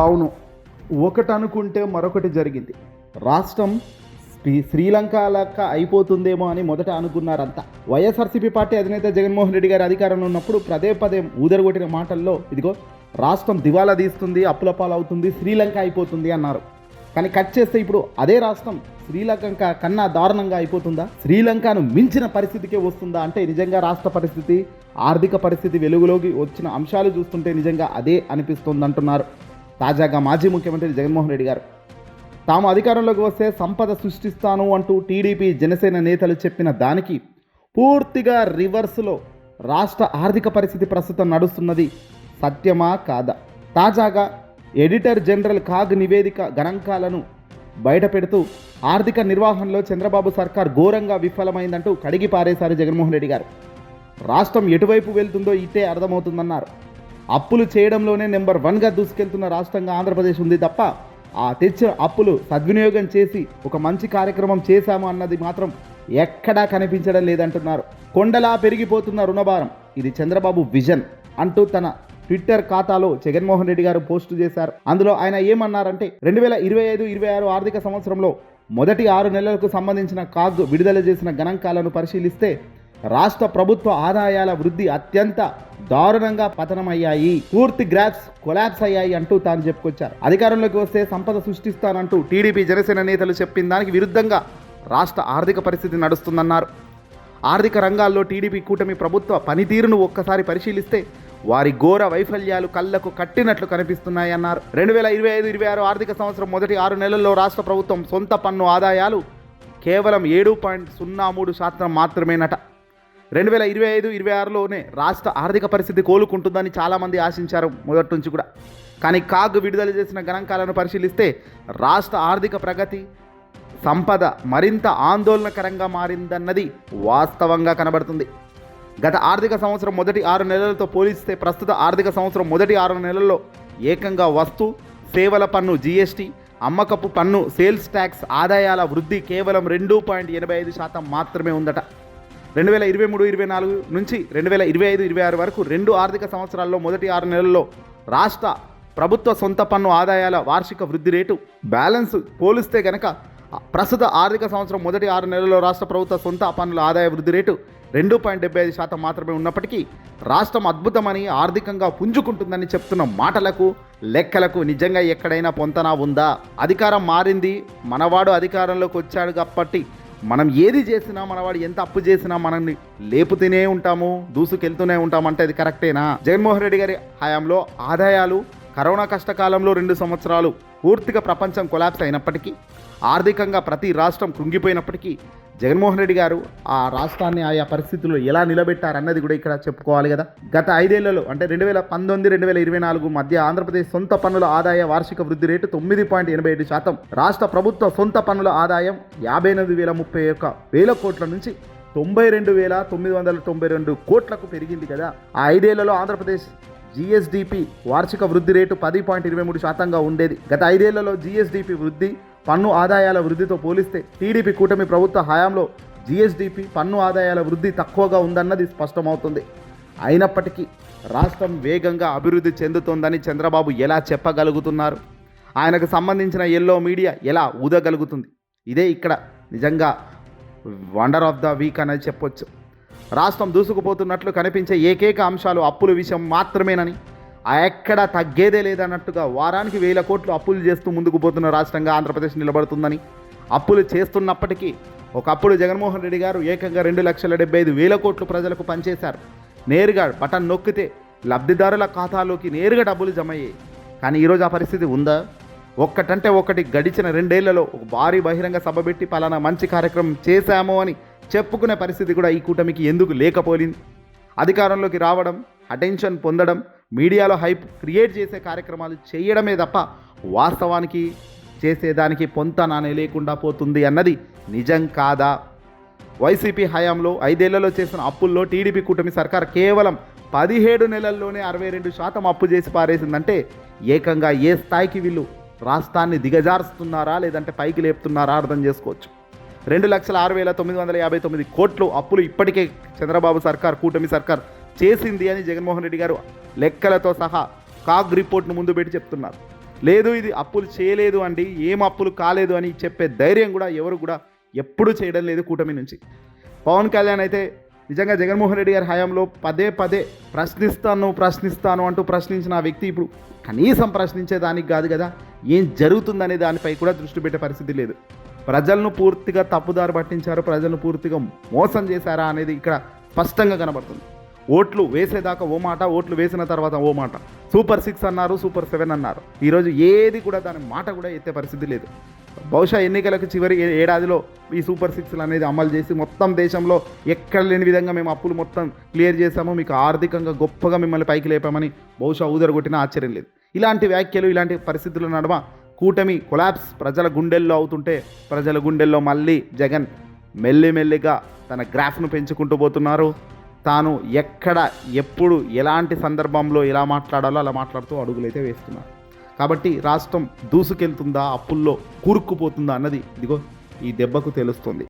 అవును. ఒకటి అనుకుంటే మరొకటి జరిగింది. రాష్ట్రం శ్రీ శ్రీలంక లెక్క అయిపోతుందేమో అని మొదట అనుకున్నారంతా వైఎస్ఆర్సీపీ పార్టీ అధినేత జగన్మోహన్ రెడ్డి గారి అధికారంలో ఉన్నప్పుడు పదే పదే ఊదరగొట్టిన మాటల్లో ఇదిగో రాష్ట్రం దివాలా తీస్తుంది అప్పుల పాలవుతుంది శ్రీలంక అయిపోతుంది అన్నారు. కానీ కట్ చేస్తే ఇప్పుడు అదే రాష్ట్రం శ్రీలంక కన్నా దారుణంగా అయిపోతుందా? శ్రీలంకను మించిన పరిస్థితికే వస్తుందా? అంటే నిజంగా రాష్ట్ర పరిస్థితి ఆర్థిక పరిస్థితి వెలుగులోకి వచ్చిన అంశాలు చూస్తుంటే నిజంగా అదే అనిపిస్తుంది అంటున్నారు తాజాగా మాజీ ముఖ్యమంత్రి జగన్మోహన్ రెడ్డి గారు. తాము అధికారంలోకి వస్తే సంపద సృష్టిస్తాను అంటూ టీడీపీ జనసేన నేతలు చెప్పిన దానికి పూర్తిగా రివర్స్లో రాష్ట్ర ఆర్థిక పరిస్థితి ప్రస్తుతం నడుస్తున్నది సత్యమా కాదా? తాజాగా ఎడిటర్ జనరల్ కాగ్ నివేదిక గణాంకాలను బయటపెడుతూ ఆర్థిక నిర్వహణలో చంద్రబాబు సర్కార్ ఘోరంగా విఫలమైందంటూ కడిగి పారేశారు జగన్మోహన్ రెడ్డి గారు. రాష్ట్రం ఎటువైపు వెళ్తుందో ఇట్టే అర్థమవుతుందన్నారు. అప్పులు చేయడంలోనే నెంబర్ వన్గా దూసుకెళ్తున్న రాష్ట్రంగా ఆంధ్రప్రదేశ్ ఉంది తప్ప ఆ తెచ్చిన అప్పులు సద్వినియోగం చేసి ఒక మంచి కార్యక్రమం చేశాము అన్నది మాత్రం ఎక్కడా కనిపించడం లేదంటున్నారు. కొండలా పెరిగిపోతున్న రుణభారం ఇది చంద్రబాబు విజన్ అంటూ తన ట్విట్టర్ ఖాతాలో జగన్మోహన్ రెడ్డి గారు పోస్టు చేశారు. అందులో ఆయన ఏమన్నారంటే రెండు వేల ఇరవై ఐదు ఇరవై ఆరు ఆర్థిక సంవత్సరంలో మొదటి ఆరు నెలలకు సంబంధించిన కాగ్ విడుదల చేసిన గణాంకాలను పరిశీలిస్తే రాష్ట్ర ప్రభుత్వ ఆదాయాల వృద్ధి అత్యంత దారుణంగా పతనమయ్యాయి. పూర్తి గ్రాఫ్స్ కొలాప్స్ అయ్యాయి అంటూ తాను చెప్పుకొచ్చారు. అధికారంలోకి వస్తే సంపద సృష్టిస్తానంటూ టీడీపీ జనసేన నేతలు చెప్పిన దానికి విరుద్ధంగా రాష్ట్ర ఆర్థిక పరిస్థితి నడుస్తుందన్నారు. ఆర్థిక రంగాల్లో టీడీపీ కూటమి ప్రభుత్వ పనితీరును ఒక్కసారి పరిశీలిస్తే వారి ఘోర వైఫల్యాలు కళ్ళకు కట్టినట్లు కనిపిస్తున్నాయన్నారు. రెండు వేల ఇరవై ఐదు ఇరవై ఆరు ఆర్థిక సంవత్సరం మొదటి ఆరు నెలల్లో రాష్ట్ర ప్రభుత్వం సొంత పన్ను ఆదాయాలు కేవలం ఏడు పాయింట్ సున్నా మూడు శాతం మాత్రమేనట. రెండు వేల ఇరవై ఐదు ఇరవై ఆరులోనే రాష్ట్ర ఆర్థిక పరిస్థితి కోలుకుంటుందని చాలామంది ఆశించారు మొదటి నుంచి కూడా. కానీ కాగ్ విడుదల చేసిన గణాంకాలను పరిశీలిస్తే రాష్ట్ర ఆర్థిక ప్రగతి సంపద మరింత ఆందోళనకరంగా మారిందన్నది వాస్తవంగా కనబడుతుంది. గత ఆర్థిక సంవత్సరం మొదటి ఆరు నెలలతో పోలిస్తే ప్రస్తుత ఆర్థిక సంవత్సరం మొదటి ఆరు నెలల్లో ఏకంగా వస్తు సేవల పన్ను జీఎస్టీ అమ్మకపు పన్ను సేల్స్ ట్యాక్స్ ఆదాయాల వృద్ధి కేవలం రెండు పాయింట్ ఎనభై ఐదు శాతం మాత్రమే ఉందట. రెండు వేల ఇరవై మూడు ఇరవై నాలుగు నుంచి రెండు వేల ఇరవై ఐదు ఇరవై ఆరు వరకు రెండు ఆర్థిక సంవత్సరాల్లో మొదటి ఆరు నెలల్లో రాష్ట్ర ప్రభుత్వ సొంత పన్ను ఆదాయాల వార్షిక వృద్ధి రేటు బ్యాలెన్స్ పోలిస్తే గనక ప్రస్తుత ఆర్థిక సంవత్సరం మొదటి ఆరు నెలల్లో రాష్ట్ర ప్రభుత్వ సొంత పన్నుల ఆదాయ వృద్ధి రేటు రెండు పాయింట్ డెబ్బై ఐదు శాతం మాత్రమే ఉన్నప్పటికీ రాష్ట్రం అద్భుతమని ఆర్థికంగా పుంజుకుంటుందని చెప్తున్న మాటలకు లెక్కలకు నిజంగా ఎక్కడైనా పొంతన ఉందా? అధికారం మారింది మనవాడు అధికారంలోకి వచ్చాడు కాబట్టి మనం ఏది చేసినా మనవాడు ఎంత అప్పు చేసినా మనల్ని లేపుతూనే ఉంటాము దూసుకెళ్తూనే ఉంటామంటే అది కరెక్టేనా? జగన్మోహన్ రెడ్డి గారి హయాంలో ఆదాయాలు కరోనా కష్టకాలంలో రెండు సంవత్సరాలు పూర్తిగా ప్రపంచం కొలాప్స్ అయినప్పటికీ ఆర్థికంగా ప్రతి రాష్ట్రం కృంగిపోయినప్పటికీ జగన్మోహన్ రెడ్డి గారు ఆ రాష్ట్రాన్ని ఆయా పరిస్థితుల్లో ఎలా నిలబెట్టారన్నది కూడా ఇక్కడ చెప్పుకోవాలి కదా. గత ఐదేళ్ళలో అంటే రెండు వేల పంతొమ్మిది రెండు వేల ఇరవై నాలుగు మధ్య ఆంధ్రప్రదేశ్ సొంత పన్నుల ఆదాయ వార్షిక వృద్ధి రేటు తొమ్మిది పాయింట్ ఎనభై ఏడు శాతం రాష్ట్ర ప్రభుత్వ సొంత పన్నుల ఆదాయం యాభై ఎనిమిది వేల ముప్పై ఒక్క వేల కోట్ల నుంచి తొంభై రెండు వేల తొమ్మిది వందల తొంభై రెండు కోట్లకు పెరిగింది కదా. ఆ ఐదేళ్ళలో ఆంధ్రప్రదేశ్ జిఎస్డిపి వార్షిక వృద్ధి రేటు పది పాయింట్ ఇరవై మూడు శాతంగా ఉండేది. గత ఐదేళ్ళలో జిఎస్డిపి వృద్ధి పన్ను ఆదాయాల వృద్ధితో పోలిస్తే టీడీపీ కూటమి ప్రభుత్వ హయాంలో జిఎస్డిపి పన్ను ఆదాయాల వృద్ధి తక్కువగా ఉందన్నది స్పష్టమవుతుంది. అయినప్పటికీ రాష్ట్రం వేగంగా అభివృద్ధి చెందుతోందని చంద్రబాబు ఎలా చెప్పగలుగుతున్నారు? ఆయనకు సంబంధించిన ఎల్లో మీడియా ఎలా ఊదగలుగుతుంది? ఇదే ఇక్కడ నిజంగా వండర్ ఆఫ్ ద వీక్ అనేది చెప్పొచ్చు. రాష్ట్రం దూసుకుపోతున్నట్లు కనిపించే ఏకైక అంశాలు అప్పుల విషయం మాత్రమేనని. ఆ ఎక్కడా తగ్గేదే లేదన్నట్టుగా వారానికి వేల కోట్లు అప్పులు చేస్తూ ముందుకు పోతున్న రాష్ట్రంగా ఆంధ్రప్రదేశ్ నిలబడుతుందని. అప్పులు చేస్తున్నప్పటికీ ఒకప్పుడు జగన్మోహన్ రెడ్డి గారు ఏకంగా రెండు లక్షల డెబ్బై ఐదు వేల కోట్లు ప్రజలకు పనిచేశారు. నేరుగా బటన్ నొక్కితే లబ్ధిదారుల ఖాతాలోకి నేరుగా డబ్బులు జమ అయ్యాయి కానీ ఈరోజు ఆ పరిస్థితి ఉందా? ఒక్కటంటే ఒకటి గడిచిన రెండేళ్ళలో ఒక భారీ బహిరంగ సభ పెట్టి పలానా మంచి కార్యక్రమం చేశాము అని చెప్పుకునే పరిస్థితి కూడా ఈ కూటమికి ఎందుకు లేకపోయింది అధికారంలోకి రావడం అటెన్షన్ పొందడం మీడియాలో హైప్ క్రియేట్ చేసే కార్యక్రమాలు చేయడమే తప్ప వాస్తవానికి చేసేదానికి పొంత నానే లేకుండా పోతుంది అన్నది నిజం కాదా? వైసీపీ హయాంలో ఐదేళ్ళలో చేసిన అప్పుల్లో టీడీపీ కూటమి సర్కార్ కేవలం పదిహేడు నెలల్లోనే అరవై రెండు శాతం అప్పు చేసి పారేసిందంటే ఏకంగా ఏ స్థాయికి వీళ్ళు రాష్ట్రాన్ని దిగజారుస్తున్నారా లేదంటే పైకి లేపుతున్నారా అర్థం చేసుకోవచ్చు. రెండు లక్షల ఆరు వేల తొమ్మిది వందల యాభై తొమ్మిది కోట్లు అప్పులు ఇప్పటికే చంద్రబాబు సర్కార్ కూటమి సర్కార్ చేసింది అని జగన్మోహన్ రెడ్డి గారు లెక్కలతో సహా కాగ్ రిపోర్ట్ను ముందు పెట్టి చెప్తున్నారు. లేదు ఇది అప్పులు చేయలేదు అండి ఏం అప్పులు కాలేదు అని చెప్పే ధైర్యం కూడా ఎవరు కూడా ఎప్పుడూ చేయడం లేదు కూటమి నుంచి. పవన్ కళ్యాణ్ అయితే నిజంగా జగన్మోహన్ రెడ్డి గారి హయాంలో పదే పదే ప్రశ్నిస్తాను ప్రశ్నిస్తాను అంటూ ప్రశ్నించిన ఆ వ్యక్తి ఇప్పుడు కనీసం ప్రశ్నించే దానికి కాదు కదా ఏం జరుగుతుందనే దానిపై కూడా దృష్టి పెట్టే పరిస్థితి లేదు. ప్రజలను పూర్తిగా తప్పుదారి పట్టించారు ప్రజలను పూర్తిగా మోసం చేశారా అనేది ఇక్కడ స్పష్టంగా కనబడుతుంది. ఓట్లు వేసేదాకా ఓ మాట ఓట్లు వేసిన తర్వాత ఓ మాట. సూపర్ సిక్స్ అన్నారు సూపర్ సెవెన్ అన్నారు. ఈరోజు ఏది కూడా దాని మాట కూడా ఎత్తే పరిస్థితి లేదు. బహుశా ఎన్నికలకు చివరి ఏడాదిలో ఈ సూపర్ సిక్స్లు అనేది అమలు చేసి మొత్తం దేశంలో ఎక్కడ లేని విధంగా మేము అప్పులు మొత్తం క్లియర్ చేసాము మీకు ఆర్థికంగా గొప్పగా మిమ్మల్ని పైకి లేపామని బహుశా ఊదరగొట్టిన ఆశ్చర్యం లేదు. ఇలాంటి వ్యాఖ్యలు ఇలాంటి పరిస్థితుల నడమ కూటమి కొలాప్స్ ప్రజల గుండెల్లో అవుతుంటే ప్రజల గుండెల్లో మళ్ళీ జగన్ మెల్లిమెల్లిగా తన గ్రాఫ్ను పెంచుకుంటూ పోతున్నారు. తాను ఎక్కడ ఎప్పుడు ఎలాంటి సందర్భంలో ఎలా మాట్లాడాలో అలా మాట్లాడుతూ అడుగులైతే వేస్తున్నారు. కాబట్టి రాష్ట్రం దూసుకెళ్తుందా అప్పుల్లో కూరుక్కుపోతుందా అన్నది ఇదిగో ఈ దెబ్బకు తెలుస్తుంది.